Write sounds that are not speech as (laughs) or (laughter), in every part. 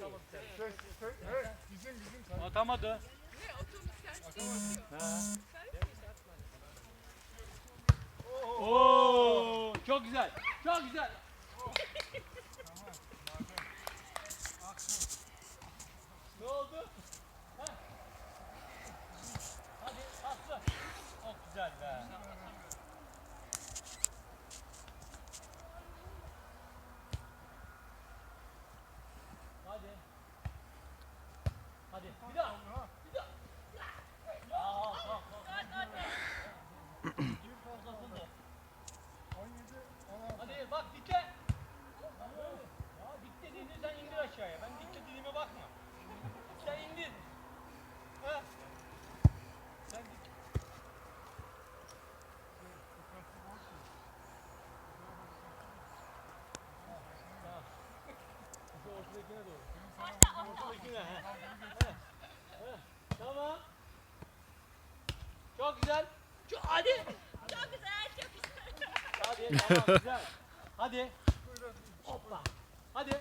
Şey, şey, evet, bizim bizim. Atamadı. Oo, çok güzel. Çok güzel. ne oldu? Ha? Hadi aslı. Çok güzel be. Hadi. Hadi. Bir daha. Bir daha. Aa, bak, bak. Uzatıldı. 17, 16. Hadi bak dikle. Ya dik dediğinde sen indir aşağıya. Ben dikle dediğime bakma. Sen indir. Ha? Sen dik. Tamam. Ortadakine doğru. Ortadakine. He. He. Tamam. Çok güzel. Çok, hadi. Çok güzel, çok güzel. Hadi (laughs) tamam güzel. Hadi. Hoppa. Hadi. (laughs)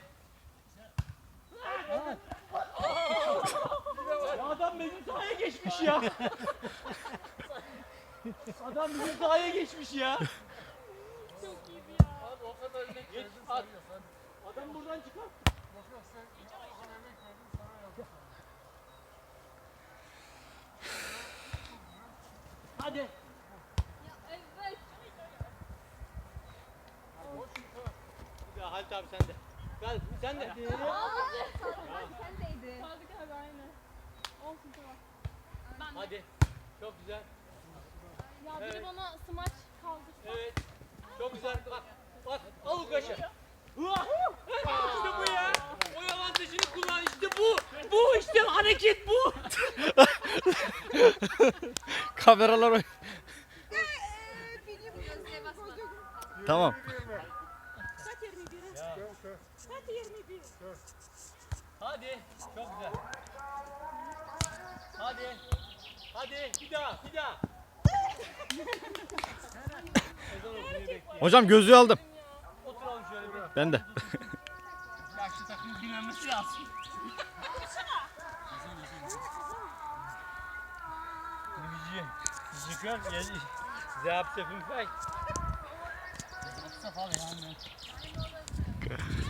Ya adam benim sahaya geçmiş ya. adam bizim sahaya geçmiş ya. Çok iyi bir ya. Abi o kadar emek Geç, verdin at. sana sen. Adam buradan çıkar. Yok yok sen o kadar emek verdin sana yaptım. Hadi. Ya evet. Boş yıka. Ya Halit abi sen de. Gel sen de. Sendeydi. Kaldık abi aynı. Olsun tamam. Ben de. Hadi. Çok güzel. Ya biri Evet. bana smaç kaldır. Evet. Çok güzel. Bak. Bak. Al Ukaş'ı. Hua! İşte bu ya. O avantajını kullan. İşte bu. Bu işte hareket bu. Kameralar oy- Benim gözlüğe basma. Tamam. Kaç 21? Ya. Gel, gel, Kaç 21? gel. Hadi. Çok güzel. Hadi. Hadi. Bir daha. Bir daha. Hocam gözlüğü aldım. Oturalım şöyle bir. Ben de. Yaşlı takım dinlenmesi lazım. Widzicie, zwykle, ja sehr absefünfig. Absefall, ja, Yeah. (laughs)